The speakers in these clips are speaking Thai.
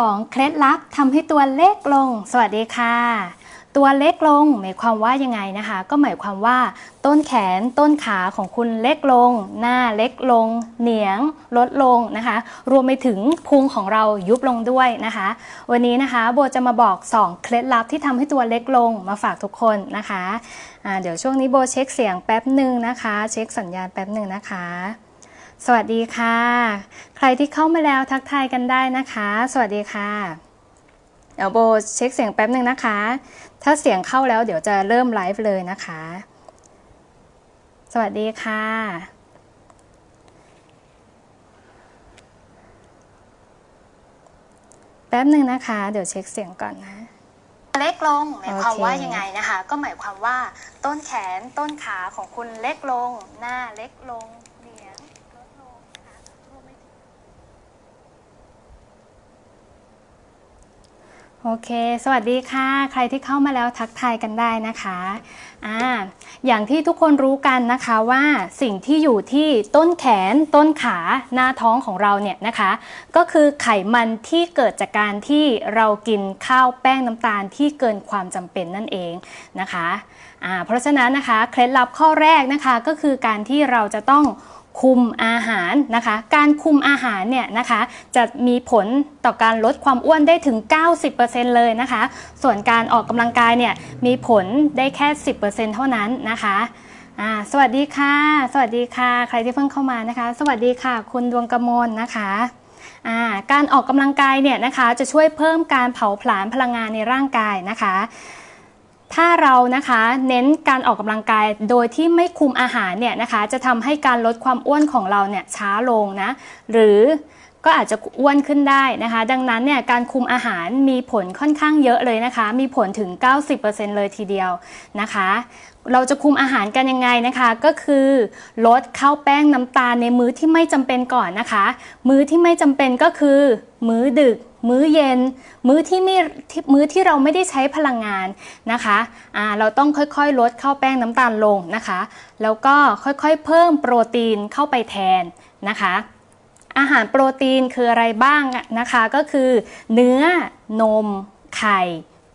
2. เคล็ดลับทำให้ตัวเล็กลง สวัสดีค่ะ ตัวเล็กลงหมายความว่ายังไงนะคะ ก็หมายความว่า ต้นแขนต้นขาของคุณเล็กลง หน้าเล็กลง เหนียง ลดลงนะคะ รวมไปถึงพุงของเรายุบลงด้วยนะคะ วันนี้นะคะโบจะมาบอก 2 เคล็ดลับที่ทำให้ตัวเล็กลงมาฝากทุกคนนะคะอ่าเดี๋ยวช่วงนี้โบเช็คเสียงแป๊บหนึ่งนะคะ เช็คสัญญาณแป๊บหนึ่งนะคะ สวัสดีค่ะ ใครที่เข้ามาแล้วทักทายกันได้นะคะ สวัสดีค่ะ เดี๋ยวโบเช็คเสียงแป๊บหนึ่งนะคะ ถ้าเสียงเข้าแล้วเดี๋ยวจะเริ่มไลฟ์เลยนะคะ สวัสดีค่ะแป๊บหนึ่งนะคะ เดี๋ยวเช็คเสียงก่อนนะ เล็กลงหมายความว่ายังไงนะคะ ก็หมายความว่าต้นแขนต้นขาของคุณเล็กลง หน้าเล็กลงเหนียงลดลงนะคะรวมไปถึง โอเค สวัสดีค่ะ ใครที่เข้ามาแล้วทักทายกันได้นะคะอ่าอย่างที่ทุกคนรู้กันนะคะว่าสิ่งที่อยู่ที่ต้นแขนต้นขาหน้าท้องของเราเนี่ยนะคะ ก็คือไขมันที่เกิดจากการที่เรากินข้าวแป้งน้ำตาลที่เกินความจำเป็นนั่นเองนะคะอ่าเพราะฉะนั้นนะคะเคล็ดลับข้อแรกนะคะก็คือการที่เราจะต้อง คุมอาหารนะคะ การคุมอาหารเนี่ยนะคะ จะมีผลต่อการลดความอ้วนได้ถึง 90%เลยนะคะ ส่วนการออกกำลังกายเนี่ยมีผลได้แค่ 10%เท่านั้นนะคะสวัสดีค่ะ สวัสดีค่ะ ใครที่เพิ่งเข้ามานะคะ สวัสดีค่ะ คุณดวงกมลนะคะาการออกกำลังกายเนี่ยนะคะ จะช่วยเพิ่มการเผาผลาญพลังงานในร่างกายนะคะ ถ้าเรานะคะเน้นการออกกำลังกายโดยที่ไม่คุมอาหารเนี่ยนะคะ จะทำให้การลดความอ้วนของเราเนี่ยช้าลงนะ หรือก็อาจจะอ้วนขึ้นได้นะคะ ดังนั้นเนี่ยการคุมอาหารมีผลค่อนข้างเยอะเลยนะคะ มีผลถึง 90%เลยทีเดียวนะคะ เราจะคุมอาหารกันยังไงนะคะ ก็คือลดข้าวแป้งน้ำตาลในมื้อที่ไม่จำเป็นก่อนนะคะ มื้อที่ไม่จำเป็นก็คือ มื้อดึก มื้อเย็น มื้อที่ไม่ที่มื้อที่เราไม่ได้ใช้พลังงานนะคะอ่าเราต้องค่อยๆ ลดข้าวแป้งน้ำตาลลงนะคะ แล้วก็ค่อยๆ เพิ่มโปรตีนเข้าไปแทนนะคะอาหารโปรตีนคืออะไรบ้างนะคะก็คือ เนื้อนม ไข่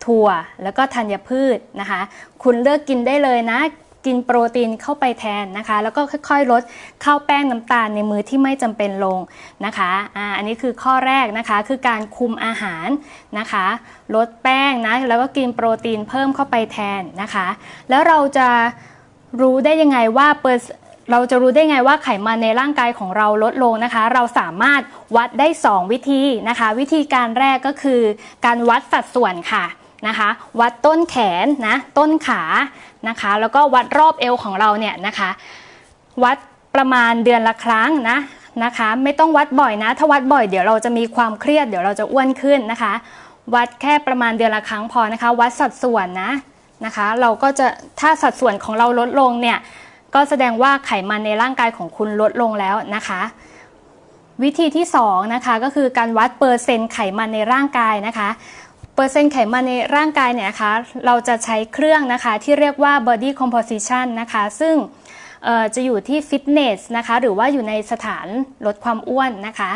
ถั่ว แล้วก็ธัญพืชนะคะ คุณเลือกกินได้เลยนะ กินโปรตีนเข้าไปแทนนะคะ แล้วก็ค่อยๆ ลดข้าวแป้งน้ำตาลในมื้อที่ไม่จำเป็นลงนะคะอ่าอันนี้คือข้อแรกนะคะคือการคุมอาหารนะคะ ลดแป้งนะแล้วก็กินโปรตีนเพิ่มเข้าไปแทนนะคะ แล้วเราจะรู้ได้ยังไงว่าเปอร์เราจะรู้ได้ไงว่าไขมันในร่างกายของเราลดลงนะคะ เราสามารถวัดได้ 2 วิธีนะคะ วิธีการแรกก็คือการวัดสัดส่วนค่ะ นะคะ วัดต้นแขนนะต้นขานะคะ แล้วก็วัดรอบเอวของเราเนี่ยนะคะ วัดประมาณเดือนละครั้งนะนะคะ ไม่ต้องวัดบ่อยนะ ถ้าวัดบ่อยเดี๋ยวเราจะมีความเครียดเดี๋ยวเราจะอ้วนขึ้นนะคะ วัดแค่ประมาณเดือนละครั้งพอนะคะ วัดสัดส่วนนะนะคะ เราก็จะถ้าสัดส่วนของเราลดลงเนี่ยก็แสดงว่าไขมันในร่างกายของคุณลดลงแล้วนะคะ วิธีที่2นะคะก็คือการวัดเปอร์เซ็นต์ไขมันในร่างกายนะคะ เปอร์เซ็นต์ไขมันในร่างกายเนี่ยนะคะเราจะใช้เครื่องนะคะที่เรียกว่า body composition นะคะซึ่งจะอยู่ที่ฟิตเนสนะคะหรือว่าอยู่ในสถานลดความอ้วนนะคะ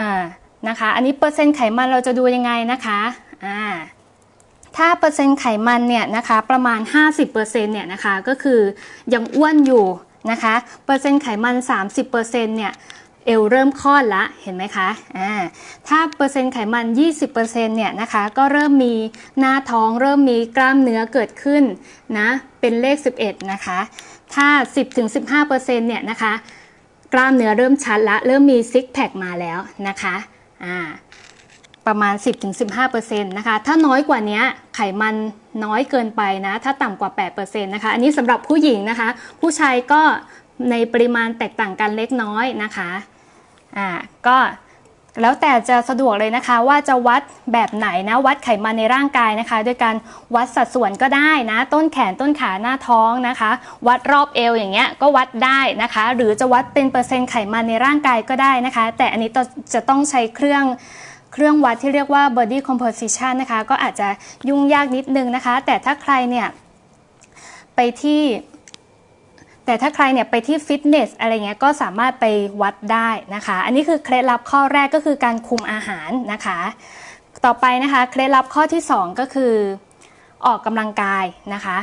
อ่านะคะอันนี้เปอร์เซ็นต์ไขมันเราจะดูยังไงนะคะอ่าถ้าเปอร์เซ็นต์ไขมันเนี่ยนะคะประมาณ 50%เนี่ยนะคะก็คือยังอ้วนอยู่นะคะเปอร์เซ็นต์ไขมัน 30%เนี่ย เอวเริ่มคลอดละเห็นไหมคะอ่าถ้าเปอร์เซ็นต์ไขมัน 20%เนี่ยนะคะก็เริ่มมีหน้าท้องเริ่มมีกล้ามเนื้อเกิดขึ้นนะเป็นเลข 11 นะคะ ถ้า 10-15%เนี่ยนะคะกล้ามเนื้อเริ่มชัดละเริ่มมีซิกแพคมาแล้วนะคะอ่าประมาณ 10-15%นะคะ ถ้าน้อยกว่านี้ไขมันน้อยเกินไปนะ ถ้าต่ำกว่า 8%นะคะ อันนี้สำหรับผู้หญิงนะคะ ผู้ชายก็ในปริมาณแตกต่างกันเล็กน้อยนะคะ อ่าก็แล้วแต่จะสะดวกเลยนะคะว่าจะวัดแบบไหนนะวัดไขมันในร่างกายนะคะ ด้วยการวัดสัดส่วนก็ได้นะ ต้นแขนต้นขาหน้าท้องนะคะ วัดรอบเอวอย่างเงี้ยก็วัดได้นะคะ หรือจะวัดเป็นเปอร์เซ็นต์ไขมันในร่างกายก็ได้นะคะ แต่อันนี้จะต้องใช้เครื่องเครื่องวัดที่เรียกว่า body composition นะคะ ก็อาจจะยุ่งยากนิดนึงนะคะ แต่ถ้าใครเนี่ยไปที่ แต่ถ้าใครเนี่ยไปที่ฟิตเนสอะไรเงี้ยก็สามารถไปวัดได้นะคะ อันนี้คือเคล็ดลับข้อแรกก็คือการคุมอาหารนะคะ ต่อไปนะคะเคล็ดลับข้อที่ 2 ก็คือออกกำลังกายนะคะ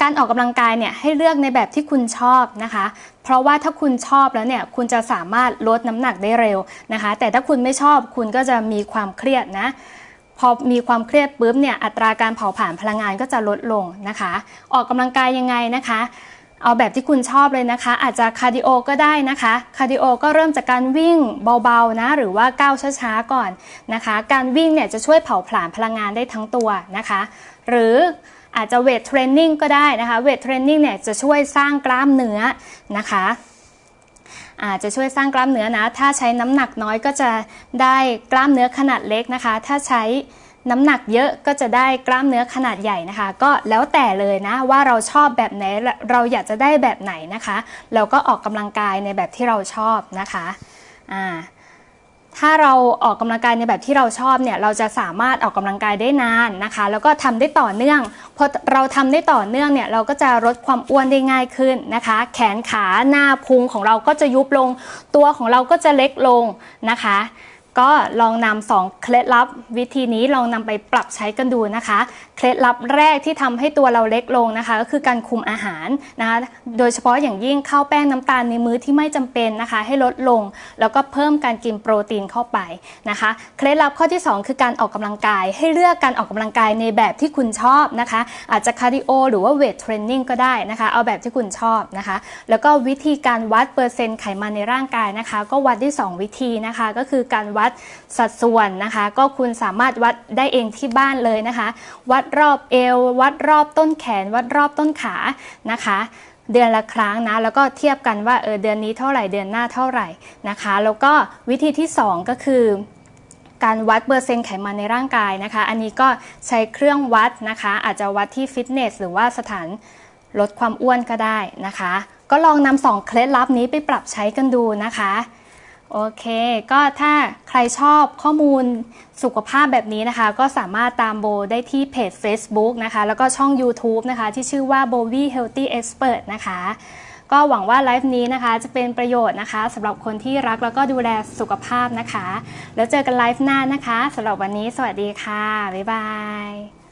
การออกกำลังกายเนี่ยให้เลือกในแบบที่คุณชอบนะคะ เพราะว่าถ้าคุณชอบแล้วเนี่ยคุณจะสามารถลดน้ำหนักได้เร็วนะคะ แต่ถ้าคุณไม่ชอบคุณก็จะมีความเครียดนะ พอมีความเครียดปุ๊บเนี่ยอัตราการเผาผลาญพลังงานก็จะลดลงนะคะ ออกกำลังกายยังไงนะคะ เอาแบบที่คุณชอบเลยนะคะ อาจจะคาร์ดิโอก็ได้นะคะคาร์ดิโอก็เริ่มจากการวิ่งเบาๆนะหรือว่าก้าวช้าๆก่อนนะคะ การวิ่งเนี่ยจะช่วยเผาผลาญพลังงานได้ทั้งตัวนะคะ หรืออาจจะเวทเทรนนิ่งก็ได้นะคะเวทเทรนนิ่งเนี่ยจะช่วยสร้างกล้ามเนื้อนะคะ อาจจะช่วยสร้างกล้ามเนื้อนะ ถ้าใช้น้ำหนักน้อยก็จะได้กล้ามเนื้อขนาดเล็กนะคะ ถ้าใช้น้ำหนักเยอะก็จะได้กล้ามเนื้อขนาดใหญ่นะคะ ก็แล้วแต่เลยนะว่าเราชอบแบบไหนเราอยากจะได้แบบไหนนะคะ เราก็ออกกำลังกายในแบบที่เราชอบนะคะอ่า ถ้าเราออกกำลังกายในแบบที่เราชอบเนี่ยเราจะสามารถออกกำลังกายได้นานนะคะ แล้วก็ทำได้ต่อเนื่องพอเราทำได้ต่อเนื่องเนี่ยเราก็จะลดความอ้วนได้ง่ายขึ้นนะคะ แขนขาหน้าพุงของเราก็จะยุบลง ตัวของเราก็จะเล็กลงนะคะ ก็ลองนำสองเคล็ดลับวิธีนี้ลองนำไปปรับใช้กันดูนะคะเคล็ดลับแรกที่ทำให้ตัวเราเล็กลงนะคะ ก็คือการคุมอาหารนะคะโดยเฉพาะอย่างยิ่งข้าวแป้งน้ำตาลในมื้อที่ไม่จำเป็นนะคะ ให้ลดลง แล้วก็เพิ่มการกินโปรตีนเข้าไปนะคะ เคล็ดลับข้อที่ 2 คือการออกกำลังกาย ให้เลือกการออกกำลังกายในแบบที่คุณชอบนะคะ อาจจะคาร์ดิโอหรือว่าเวทเทรนนิ่งก็ได้นะคะ เอาแบบที่คุณชอบนะคะ แล้วก็วิธีการวัดเปอร์เซ็นต์ไขมันในร่างกายนะคะ ก็วัดได้ 2 วิธีนะคะ ก็คือการวัดสัดส่วนนะคะ ก็คุณสามารถวัดได้เองที่บ้านเลยนะคะ วัดดรอบเอว วัดรอบต้นแขน วัดรอบต้นขานะคะ เดือนละครั้งนะ แล้วก็เทียบกันว่าเออเดือนนี้เท่าไหร่เดือนหน้าเท่าไหร่นะคะ แล้วก็วิธีที่ 2 ก็คือการวัดเปอร์เซ็นต์ไขมันในร่างกายนะคะ อันนี้ก็ใช้เครื่องวัดนะคะ อาจจะวัดที่ฟิตเนสหรือว่าสถานลดความอ้วนก็ได้นะคะ ก็ลองนำสองเคล็ดลับนี้ไปปรับใช้กันดูนะคะ โอเค ก็ถ้าใครชอบข้อมูลสุขภาพแบบนี้นะคะ ก็สามารถตามโบได้ที่เพจ Facebook นะคะ แล้วก็ช่อง YouTube นะคะ ที่ชื่อว่า Bowie Healthy Expert นะคะ ก็หวังว่าไลฟ์นี้นะคะ จะเป็นประโยชน์นะคะสำหรับคนที่รักแล้วก็ดูแลสุขภาพนะคะ แล้วเจอกันไลฟ์หน้านะคะสำหรับวันนี้สวัสดีค่ะ บ๊ายบาย